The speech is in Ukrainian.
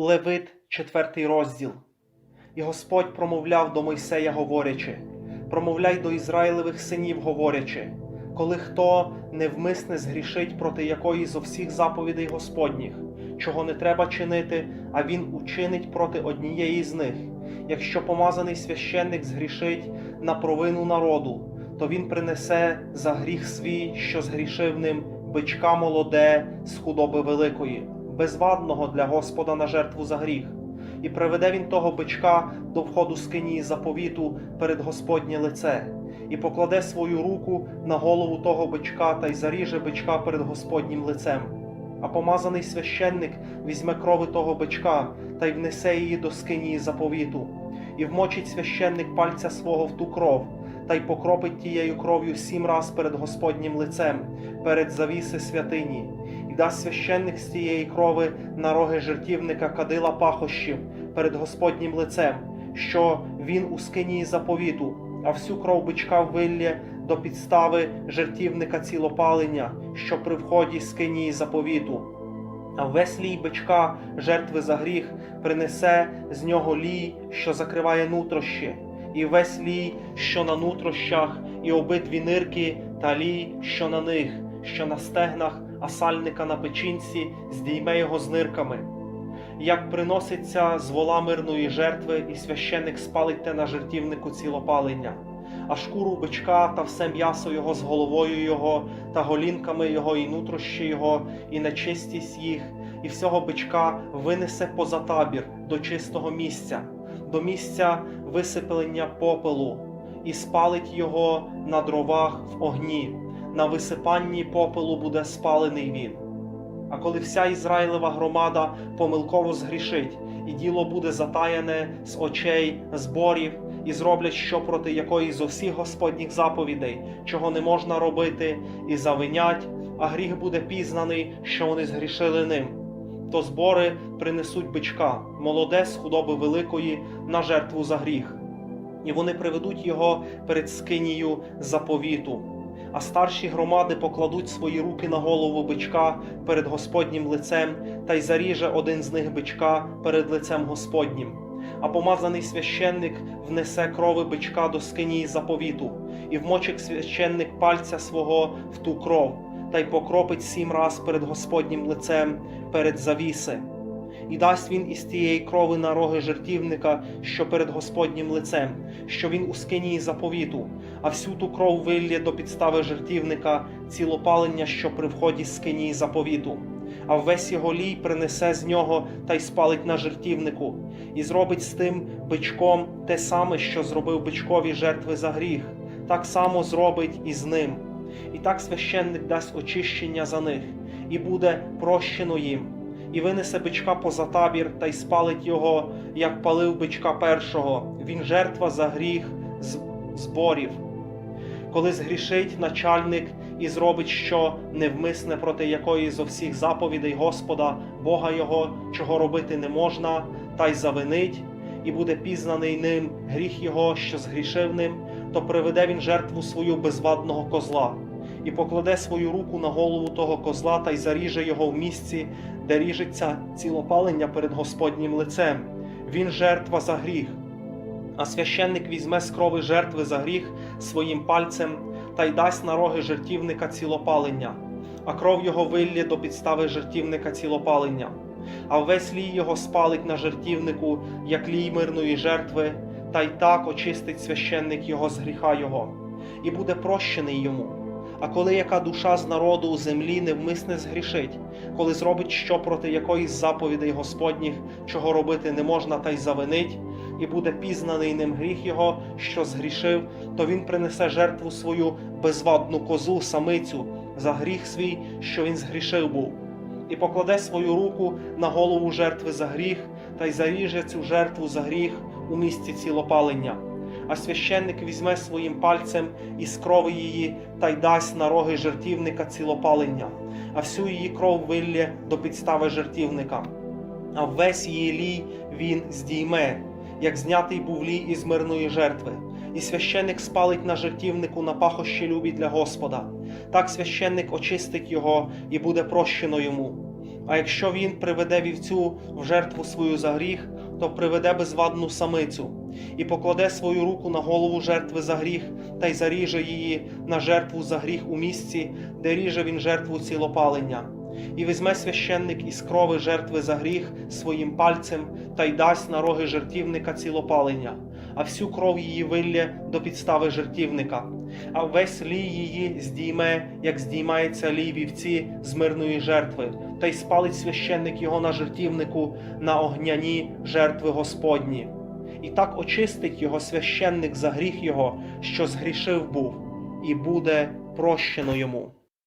Левит, четвертий розділ. І Господь промовляв до Мойсея, говорячи: промовляй до Ізраїлевих синів, говорячи, коли хто невмисне згрішить проти якої зо всіх заповідей Господніх, чого не треба чинити, а він учинить проти однієї з них. Якщо помазаний священник згрішить на провину народу, то він принесе за гріх свій, що згрішив ним, бичка молоде з худоби великої, безвадного для Господа на жертву за гріх. І приведе він того бичка до входу скинії заповіту перед Господнє лице, і покладе свою руку на голову того бичка та й заріже бичка перед Господнім лицем. А помазаний священник візьме крови того бичка та й внесе її до скинії заповіту, і вмочить священник пальця свого в ту кров, та й покропить тією кров'ю сім раз перед Господнім лицем, перед завіси святині, дасть священник з тієї крови на роги жертівника кадила пахощів перед Господнім лицем, що він у скинії заповіту, а всю кров бичка виллє до підстави жертівника цілопалення, що при вході скинії заповіту. А весь лій бичка жертви за гріх принесе з нього лій, що закриває нутрощі, і весь лій, що на нутрощах, і обидві нирки, та лій, що на них, що на стегнах, а сальника на печінці, здійме його з нирками. Як приноситься з вола мирної жертви, і священик спалить те на жертівнику цілопалення, а шкуру бичка та все м'ясо його з головою його, та голінками його, і нутрощі його, і нечистість їх, і всього бичка винесе поза табір до чистого місця, до місця висиплення попелу, і спалить його на дровах в огні. На висипанні попелу буде спалений він. А коли вся Ізраїлева громада помилково згрішить, і діло буде затаяне з очей зборів, і зроблять що проти якої з усіх Господніх заповідей, чого не можна робити, і завинять, а гріх буде пізнаний, що вони згрішили ним. То збори принесуть бичка, молоде з худоби великої, на жертву за гріх, і вони приведуть його перед скинію заповіту а старші громади покладуть свої руки на голову бичка перед Господнім лицем, та й заріже один з них бичка перед лицем Господнім. А помазаний священник внесе крови бичка до скинії заповіту, і вмочить священник пальця свого в ту кров, та й покропить сім раз перед Господнім лицем перед завіси. І дасть він із тієї крови на роги жертівника, що перед Господнім лицем, що він у скинії заповіту, а всю ту кров виллє до підстави жертівника, цілопалення, що при вході з скинії заповіту, а весь його лій принесе з нього та й спалить на жертівнику, і зробить з тим бичком те саме, що зробив бичкові жертви за гріх, так само зробить і з ним. І так священник дасть очищення за них, і буде прощено їм і винесе бичка поза табір та й спалить його, як палив бичка першого. Він жертва за гріх зборів. Коли згрішить начальник і зробить що невмисне проти якої зо всіх заповідей Господа, Бога Його, чого робити не можна, та й завинить, і буде пізнаний ним гріх його, що згрішив ним, то приведе він жертву свою безвадного козла. І покладе свою руку на голову того козла та й заріже його в місці, де ріжеться цілопалення перед Господнім лицем. Він жертва за гріх. А священник візьме з крови жертви за гріх своїм пальцем та й дасть на роги жертівника цілопалення, а кров його виллє до підстави жертівника цілопалення, а весь лій його спалить на жертівнику, як лій мирної жертви, та й так очистить священник його з гріха його, і буде прощений йому. А коли яка душа з народу у землі невмисне згрішить, коли зробить що проти якоїсь заповідей Господніх, чого робити не можна, та й завинить, і буде пізнаний ним гріх його, що згрішив, то він принесе жертву свою безвадну козу, самицю, за гріх свій, що він згрішив був, і покладе свою руку на голову жертви за гріх, та й заріже цю жертву за гріх у місці цілопалення а священник візьме своїм пальцем із крови її та й дасть на роги жертівника цілопалення, а всю її кров виллє до підстави жертівника. А весь її лій він здійме, як знятий був лій із мирної жертви, і священник спалить на жертівнику на пахощі любі для Господа. Так священник очистить його і буде прощено йому. А якщо він приведе вівцю в жертву свою за гріх, то приведе безвадну самицю, і покладе свою руку на голову жертви за гріх, та й заріже її на жертву за гріх у місці, де ріже він жертву цілопалення. І візьме священник із крови жертви за гріх своїм пальцем та й дасть на роги жертівника цілопалення, а всю кров її вилє до підстави жертівника, а весь лій її здійме, як здіймається лій вівці з мирної жертви, та й спалить священник його на жертівнику на огняні жертви Господні. І так очистить його священник за гріх його, що згрішив був, і буде прощено йому.